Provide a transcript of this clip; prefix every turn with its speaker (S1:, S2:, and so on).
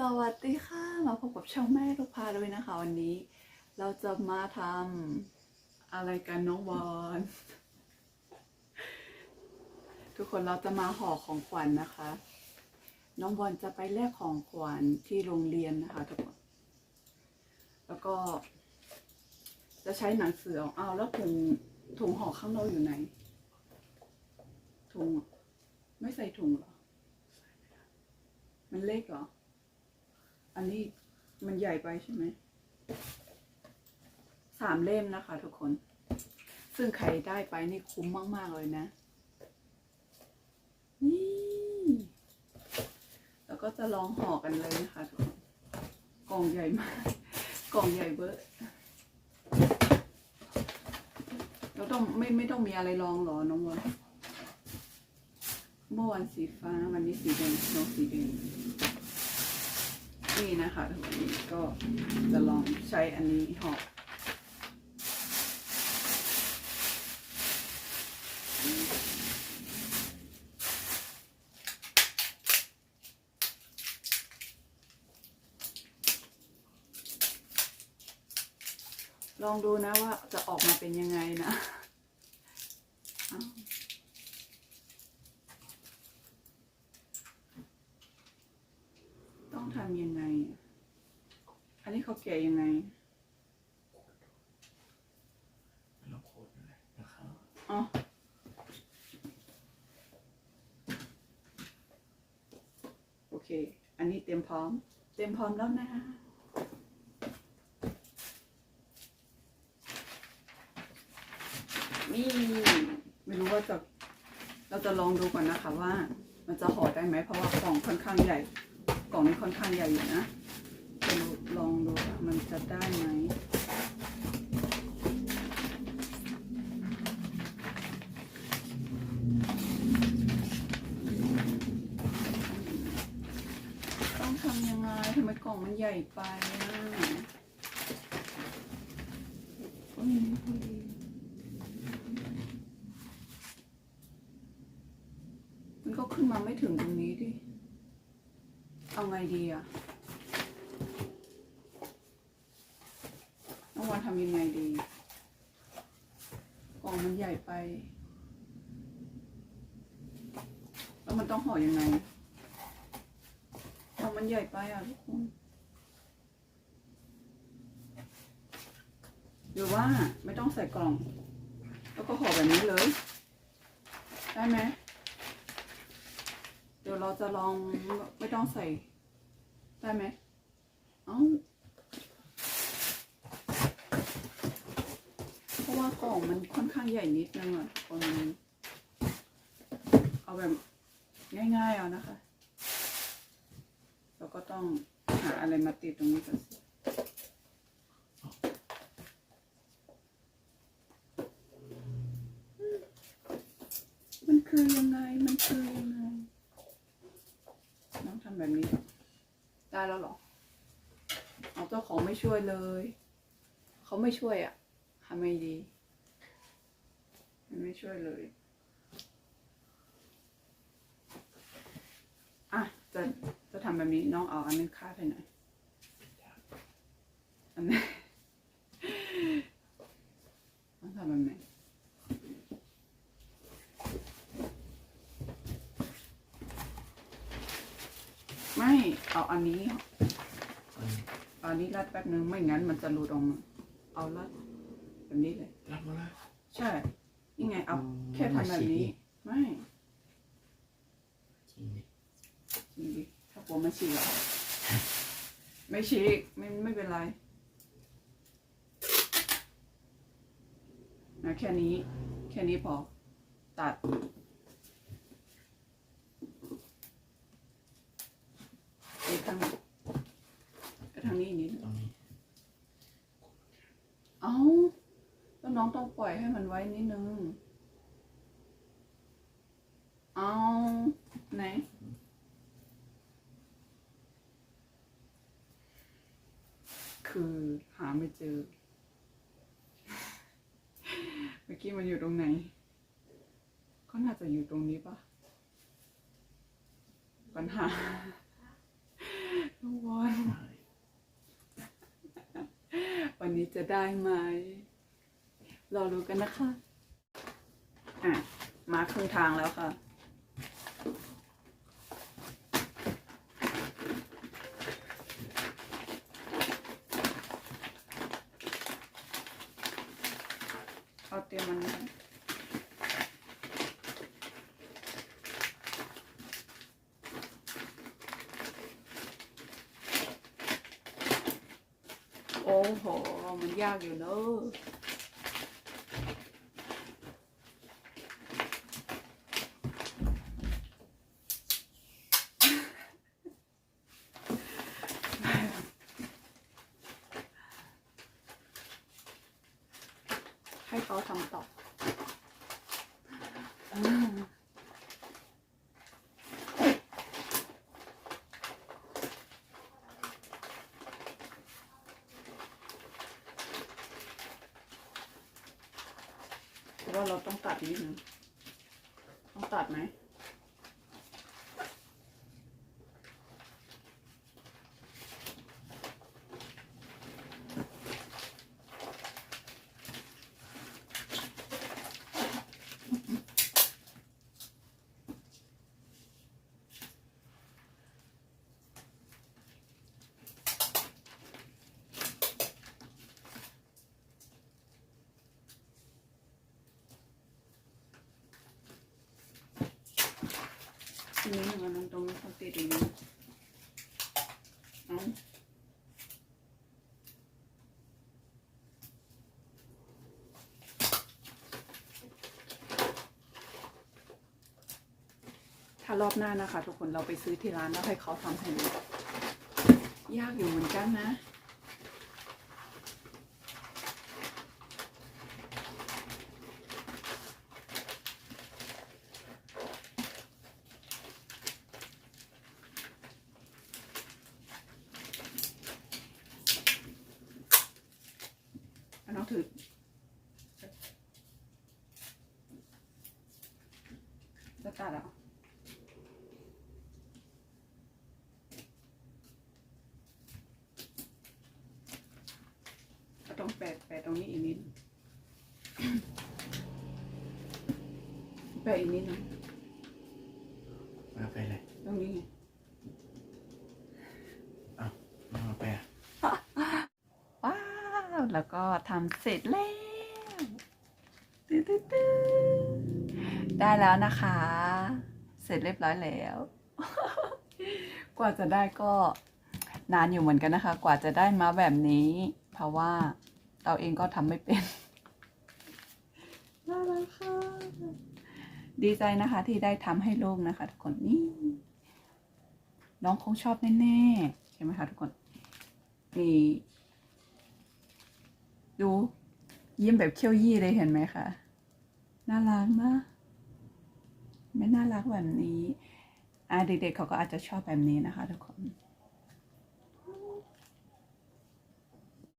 S1: สวัสดีค่ะ มาพบกับช่องแม่ลูกพาด้วยนะคะ วันนี้ เราจะมาทำอะไรกันน้องบอลทุกคนเราจะมาห่อของขวัญนะคะ น้องบอลจะไปแลกของขวัญที่โรงเรียนนะคะทุกคน แล้วก็ จะใช้หนังสือเอาแล้วถุงถุงห่อข้างนอกอยู่ไหน ถุง ไม่ใส่ถุงเหรอ มันเล็กเหรอ อันนี้มันใหญ่ไปใช่ไหม สามเล่มนะคะทุกคน ซึ่งใครได้ไปนี่คุ้มมาก ๆ เลยนะ นี่ แล้วก็จะลองห่อกันเลยนะคะทุกคน กล่องใหญ่มาก กล่องใหญ่เบอร์เราต้องไม่ไม่ต้องมีอะไรรองหรอ น้องวันเมื่อวันสีฟ้าวันนี้สีแดงน้องสีแดง นี่นะคะทุกคนก็จะลองใช้อันนี้ห่อลองดูนะว่าจะออกมาเป็นยังไงนะอ้าวต้อง ทำยังไงอะอันนี้เขาแกะยังไง
S2: ไม่ต้องโคตรเลยนะครับ
S1: อ๋อโอเค อันนี้เตรียมพร้อม เตรียมพร้อมแล้วนะนี่ไม่รู้ว่าจะเราจะลองดูก่อนนะคะว่า มันจะห่อได้ไหมเพราะว่ากล่องค่อนข้างใหญ่ก ล่องนี้ค่อนข้างใหญ่อยู่นะจะลองดูมันจะได้ไหมต้องทำยังไงทำไมกล่องมันใหญ่ไปอะมันก็ขึ้นมาไม่ถึงตรงนี้ดิ เอาไงดีอะน้องวันทำยังไงดีกล่องมันใหญ่ไป แล้วมันต้องห่อยังไงเอามันใหญ่ไปอะทุกคน หรือว่าไม่ต้องใส่กล่อง แล้วก็ห่อแบบนี้เลย ได้ไหม เราจะลองไม่ต้องใส่ ได้ไหมเอ้าเพราะว่ากล่องมันค่อนข้างใหญ่นิดนึงอะคนเอาแบบง่ายๆเอานะคะ เราก็ต้องหาอะไรมาติดตรงนี้ก่อนสิมันคือยังไง มันคือยังไง น้องทำ แบบนี้ ได้แล้วหรอเอาเจ้าของไม่ช่วยเลย เขาไม่ช่วยอะ่ะทำไงดีมันไม่ช่วยเลย อะ จะ จะทำแบบนี้น้องเอาอันนึงคาดให้หน่อยอันนี้ต้องทำแบบไหนไม่ เอาอันนี้
S2: อันนี้
S1: เอาอันนี้รัดแป๊บนึงไม่งั้นมันจะหลุดออกมา เอารัดแบบนี้เลย
S2: รับมาแล้ว
S1: ใช่นี่ไง เอา
S2: อืม
S1: แค่ทำแบบนี้ ไม่
S2: จริงดิ
S1: จริงดิถ้ากลัวมันฉีกอะไม่ฉีกไม่ไม่เป็นไรนะแค่นี้ แค่นี้พอ ตัด ไปทางไป ทางนี้อีกนิด
S2: ตรงนี้
S1: เอ้าแล้วน้องต้องปล่อยให้มันไว้นิดนึง เอาไหน คือหาไม่เจอ เมื่อกี้มันอยู่ตรงไหน ก็น่าจะอยู่ตรงนี้ปะปัญหาน้อง วันี้จะได้ไหม รอรู้กันนะคะ อะ มาครึ่งทางแล้วค่ะ เอาเตรียมมันไว้ โอ้โหมันยากอยู่เนอะให้เขาทำต่อา เราะว่าเราต้องตัดนิดนึงต้องตัดไหม นี้มันมันตรงนี้เขาติดอีกนะเอาถ้ารอบหน้านะคะ ทุกคนเราไปซื้อที่ร้านแล้วให้เขาทำให้ยากอยู่เหมือนกันนะ เอาน้องถือจะตัดเหรอเอาตรงแปะแปะตรงนี้อีกนิดแปะอีกนิดนึง
S2: มาไปเลย
S1: ตรงนี้ไง
S2: มาไปอะ
S1: ว้าว แล้วก็ทำเสร็จแล้วตึ๊ดตึ๊ดได้แล้วนะคะ เสร็จเรียบร้อยแล้ว กว่าจะได้ก็นานอยู่เหมือนกันนะคะ กว่าจะได้มาแบบนี้ เพราะว่าเราเองก็ทำไม่เป็นน่ารักค่ะ ดีใจนะคะที่ได้ทำให้ลูกนะคะทุกคนนี่ น้องคงชอบแน่ๆ ใช่ไหมคะทุกคนนี่ ดู ยิ้มแบบเขี้ยวยี่เลยเห็นไหมคะ น่ารักนะไม่น่ารักแบบนี้ อ่าเด็กๆเขาก็อาจจะชอบแบบนี้นะคะทุกคน